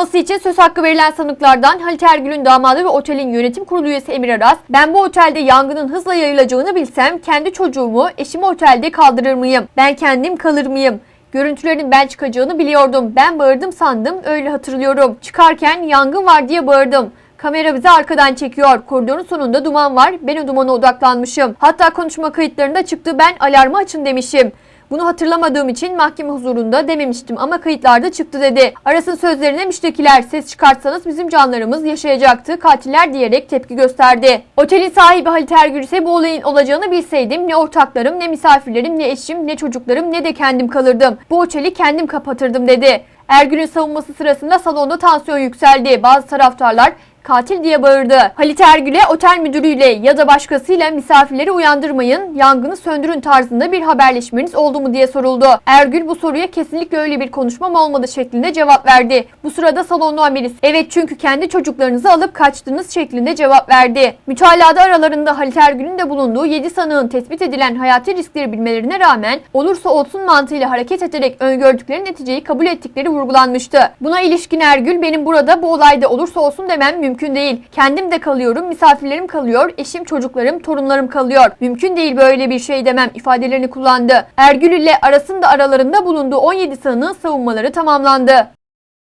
savunması için söz hakkı verilen sanıklardan Halit Ergül'ün damadı ve otelin yönetim kurulu üyesi Emir Aras, ben bu otelde yangının hızla yayılacağını bilsem kendi çocuğumu eşimi otelde kaldırır mıyım? Ben kendim kalır mıyım? Görüntülerin ben çıkacağını biliyordum. Ben bağırdım sandım öyle hatırlıyorum. Çıkarken yangın var diye bağırdım. Kamera bizi arkadan çekiyor. Koridorun sonunda duman var. Ben o dumana odaklanmışım. Hatta konuşma kayıtlarında çıktı ben alarmı açın demişim. Bunu hatırlamadığım için mahkeme huzurunda dememiştim ama kayıtlarda çıktı dedi. Aras'ın sözlerine müştekiler ses çıkartsanız bizim canlarımız yaşayacaktı katiller diyerek tepki gösterdi. Otelin sahibi Halit Ergür ise bu olayın olacağını bilseydim ne ortaklarım ne misafirlerim ne eşim ne çocuklarım ne de kendim kalırdım. Bu oteli kendim kapatırdım dedi. Ergül'ün savunması sırasında salonda tansiyon yükseldi. Bazı taraftarlar katil diye bağırdı. Halit Ergül'e otel müdürüyle ya da başkasıyla misafirleri uyandırmayın, yangını söndürün tarzında bir haberleşmeniz oldu mu diye soruldu. Ergül bu soruya kesinlikle öyle bir konuşmam olmadı şeklinde cevap verdi. Bu sırada salonlu amirist evet çünkü kendi çocuklarınızı alıp kaçtınız şeklinde cevap verdi. Mütalada aralarında Halit Ergül'ün de bulunduğu 7 sanığın tespit edilen hayati riskleri bilmelerine rağmen olursa olsun mantığıyla hareket ederek öngördükleri neticeyi kabul ettikleri vurgulanmıştı. Buna ilişkin Ergül benim burada bu olayda olursa olsun demem mümkün değil. Kendim de kalıyorum, misafirlerim kalıyor, eşim, çocuklarım, torunlarım kalıyor. Mümkün değil böyle bir şey demem ifadelerini kullandı. Ergül ile arasında aralarında bulunduğu 17 sanığın savunmaları tamamlandı.